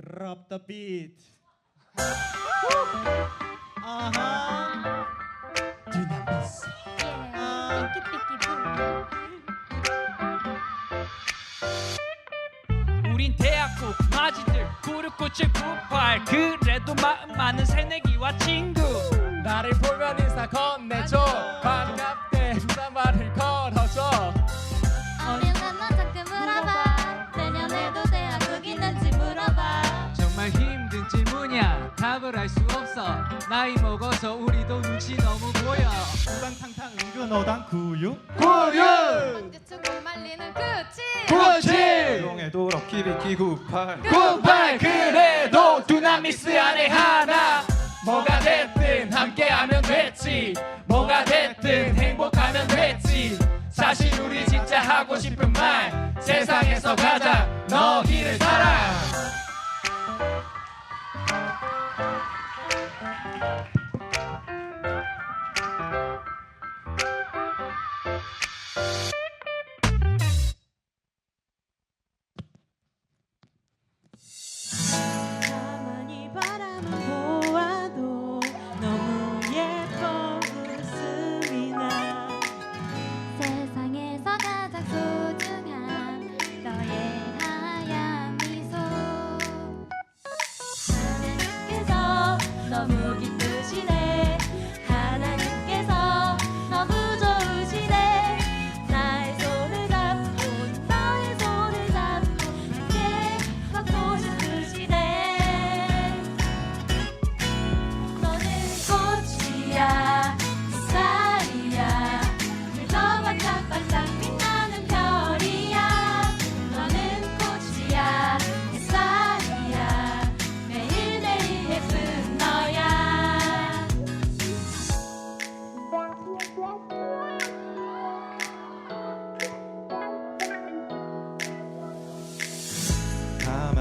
Drop the beat. 아하. dynamis. 아. 우린 대학국 마지들 구르꽃을 구팔 그래도 마음 많은 새내기와 친구 나를 보면 인사 건네줘 답을 알수 없어. 나이 먹어서 우리도 눈치 너무 보여. 우당탕탕 은근 어당 구유. 구유! 언제 조금 말리는 그치? 그렇지! 조용해도 럭키비키 98 98 그래도 두나미스 안에 하나. 뭐가 됐든 함께하면 됐지. 뭐가 됐든 행복하면 됐지. 사실 우리 진짜 하고 싶은 말 세상에서 가장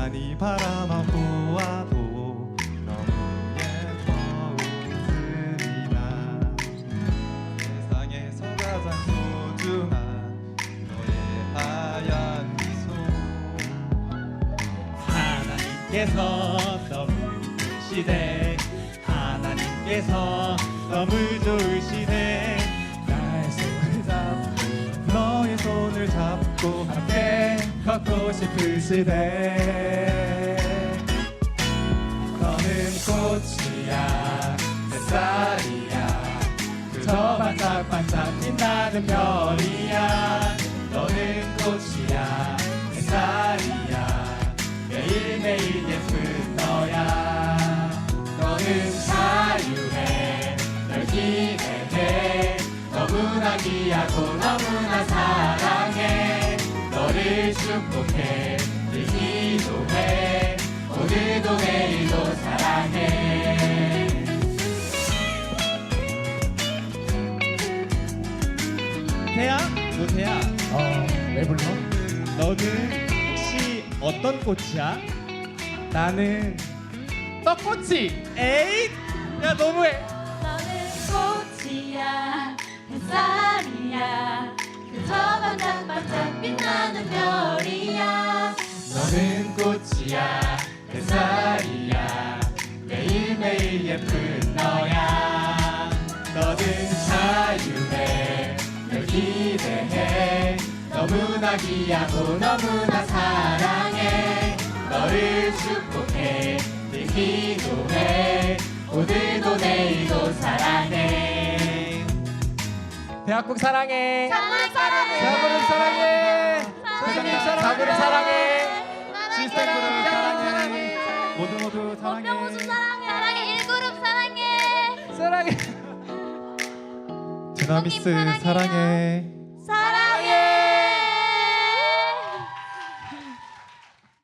가만히 바라만 보아도 너무 예뻐 웃음이 나 세상에서 가장 소중한 너의 하얀 미소 하나님께서 너무 좋으시네. 하나님께서 너무 좋으시네. 나의 손을 잡고 너의 손을 잡고 함께 걷고 싶으시대. 너는 꽃이야 햇살이야. 그저 반짝반짝 빛나는 별이야. 너는 꽃이야 햇살이야. 매일매일 예쁜 너야. 너는 자유해 널 기대해. 너무나 귀하고 너무나 사랑해 너를 축복해 늘 기도해 오늘도 내일도 사랑해 태야, 노태야. 어왜 불러? 너는 혹시 어떤 꽃이야? 나는 떡꼬치 에잇! 야 너무해 너는 꽃이야 햇살이야 꽃이야 햇살이야. 매일매일 예쁜 너야. 너는 자유해. 널 기대해. 너무나 귀하고 너무나 사랑해. 너를 축복해. 늘 기도해. 오늘도 내일도 사랑해. 대학국 사랑해. 정말 사랑해. 대학국 사랑해. 사랑해. 사랑해 사랑해요. 사랑해